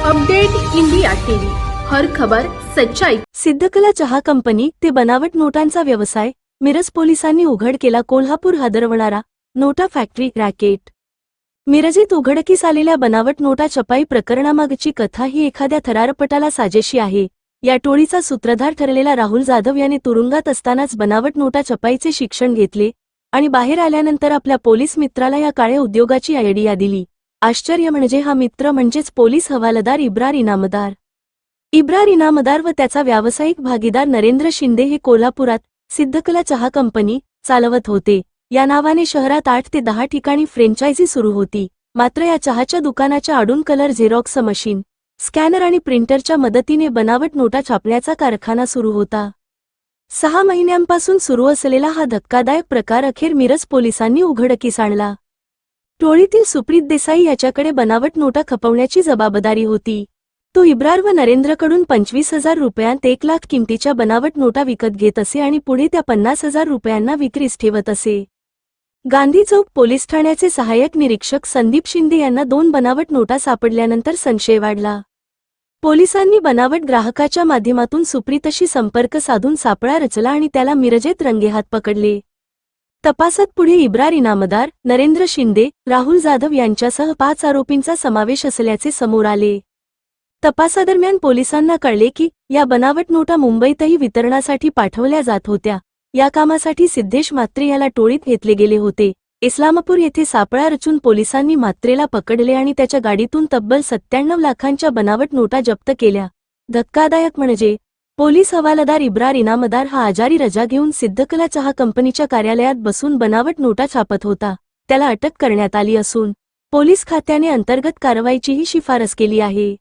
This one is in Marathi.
Update India TV. हर खबर सच्चाई. सिद्धकला चहा कंपनी ते बनावट नोटांचा व्यवसाय मिरज पोलिसांनी उघड केला कोल्हापूर हादरवणारा नोटा फॅक्टरी रॅकेट. मिरजेत उघडकीस आलेल्या बनावट नोटा छपाई प्रकरणामागची कथा ही एखाद्या थरारपटाला साजेशी आहे. या टोळीचा सूत्रधार ठरलेला राहुल जाधव याने तुरुंगात असतानाच बनावट नोटा छपाईचे शिक्षण घेतले आणि बाहेर आल्यानंतर आपल्या पोलीस मित्राला या काळ्या उद्योगाची आयडिया दिली. आश्चर्य म्हणजे हा मित्र म्हणजेच पोलीस हवालदार इब्रार इनामदार. इब्रार इनामदार व त्याचा व्यावसायिक भागीदार नरेंद्र शिंदे हे कोल्हापुरात सिद्धकला चहा कंपनी चालवत होते. या नावाने शहरात आठ ते दहा ठिकाणी फ्रेंचायझी सुरू होती. मात्र या चहाच्या दुकानाच्या आडून कलर झेरॉक्स मशीन स्कॅनर आणि प्रिंटरच्या मदतीने बनावट नोटा छापण्याचा कारखाना सुरू होता. सहा महिन्यांपासून सुरू असलेला हा धक्कादायक प्रकार अखेर मिरज पोलिसांनी उघडकीस आणला. टोळीतील सुप्रीत देसाई याच्याकडे बनावट नोटा खपवण्याची जबाबदारी होती. तो इब्रार व नरेंद्रकडून पंचवीस हजार रुपयांत एक लाख किमतीच्या बनावट नोटा विकत घेत असे आणि पुढे त्या पन्नास हजार रुपयांना विक्रीस ठेवत असे. गांधी चौक पोलीस ठाण्याचे सहाय्यक निरीक्षक संदीप शिंदे यांना दोन बनावट नोटा सापडल्यानंतर संशय वाढला. पोलिसांनी बनावट ग्राहकाच्या माध्यमातून सुप्रीतशी संपर्क साधून सापळा रचला आणि त्याला मिरजेत रंगेहात पकडले. तपासात पुढे इब्रार इनामदार नरेंद्र शिंदे राहुल जाधव यांच्यासह पाच आरोपींचा समावेश असल्याचे समोर आले. तपासादरम्यान पोलिसांना कळले की या बनावट नोटा मुंबईतही वितरणासाठी पाठवल्या जात होत्या. या कामासाठी सिद्धेश मात्रे याला टोळीत घेतले गेले होते. इस्लामपूर येथे सापळा रचून पोलिसांनी मात्रेला पकडले आणि त्याच्या गाडीतून तब्बल सत्त्याण्णव लाखांच्या बनावट नोटा जप्त केल्या. धक्कादायक म्हणजे पोलीस हवालदार इब्रार इनामदार हा आजारी रजा घेऊन सिद्धकला चहा कंपनीच्या कार्यालयात बसून बनावट नोटा छापत होता. त्याला अटक करण्यात आली असून पोलीस खात्याने अंतर्गत कारवाईचीही शिफारस केली आहे.